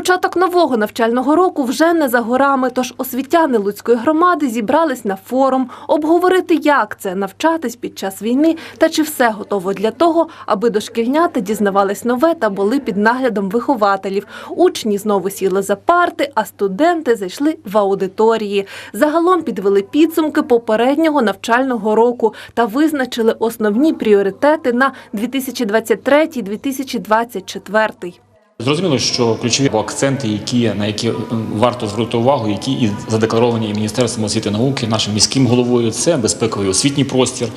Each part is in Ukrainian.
Початок нового навчального року вже не за горами, тож освітяни Луцької громади зібрались на форум обговорити, як це навчатись під час війни та чи все готово для того, аби дошкільнята дізнавались нове та були під наглядом вихователів. Учні знову сіли за парти, а студенти зайшли в аудиторії. Загалом підвели підсумки попереднього навчального року та визначили основні пріоритети на 2023-2024. Зрозуміло, що ключові акценти, які на які варто звернути увагу, які і задекларовані Міністерством освіти і науки, нашим міським головою, це безпековий освітній простір,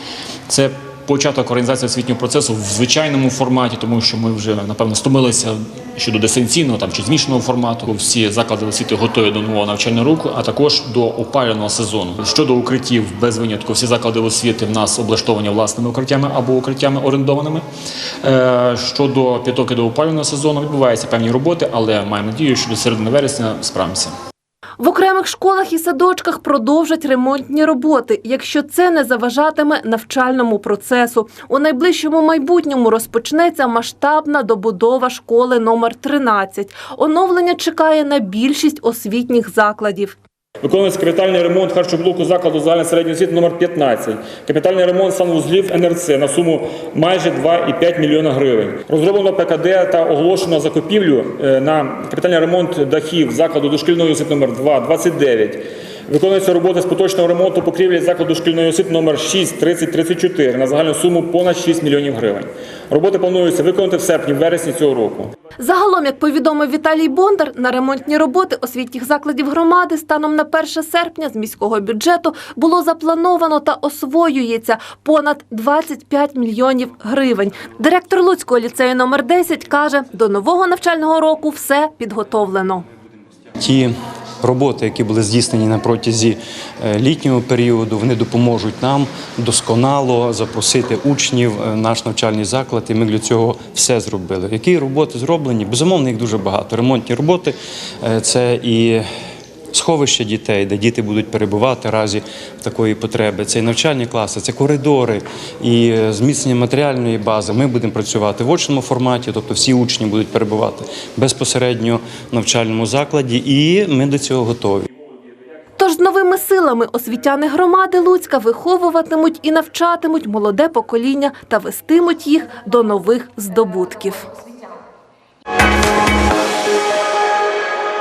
це початок організації освітнього процесу в звичайному форматі, тому що ми вже напевно стомилися щодо дистанційного там чи змішаного формату. Всі заклади освіти готові до нового навчального року, а також до опалювального сезону. Щодо укриттів, без винятку, всі заклади освіти в нас облаштовані власними укриттями або укриттями орендованими. Е, Щодо підготовки до опалювального сезону відбуваються певні роботи, але маємо надію, що до середини вересня справимося. В окремих школах і садочках продовжать ремонтні роботи, якщо це не заважатиме навчальному процесу. У найближчому майбутньому розпочнеться масштабна добудова школи номер 13. Оновлення чекає на більшість освітніх закладів. Виконується капітальний ремонт харчоблоку закладу загальної середньої освіти номер 15 капітальний ремонт санвузлів НРЦ на суму майже 2,5 мільйона гривень. Розроблено ПКД та оголошено закупівлю е, на капітальний ремонт дахів закладу дошкільної освіти номер 2 29. Виконуються роботи з поточного ремонту покрівлі закладу шкільної освіти номер 6 30 34 на загальну суму понад 6 мільйонів гривень. Роботи планується виконати в серпні-вересні цього року. Загалом, як повідомив Віталій Бондар, на ремонтні роботи освітніх закладів громади станом на 1 серпня з міського бюджету було заплановано та освоюється понад 25 мільйонів гривень. Директор Луцького ліцею номер 10 каже, до нового навчального року все підготовлено. Ті роботи, які були здійснені на протязі е, літнього періоду, вони допоможуть нам досконало запросити учнів в наш навчальний заклад. І ми для цього все зробили. Які роботи зроблені? Безумовно, їх дуже багато. Ремонтні роботи е, це і. Сховище дітей, де діти будуть перебувати разі такої потреби. Це і навчальні класи, це коридори і е, зміцнення матеріальної бази. Ми будемо працювати в очному форматі, тобто всі учні будуть перебувати безпосередньо в навчальному закладі, і ми до цього готові. Тож з новими силами освітяни громади Луцька виховуватимуть і навчатимуть молоде покоління та вестимуть їх до нових здобутків.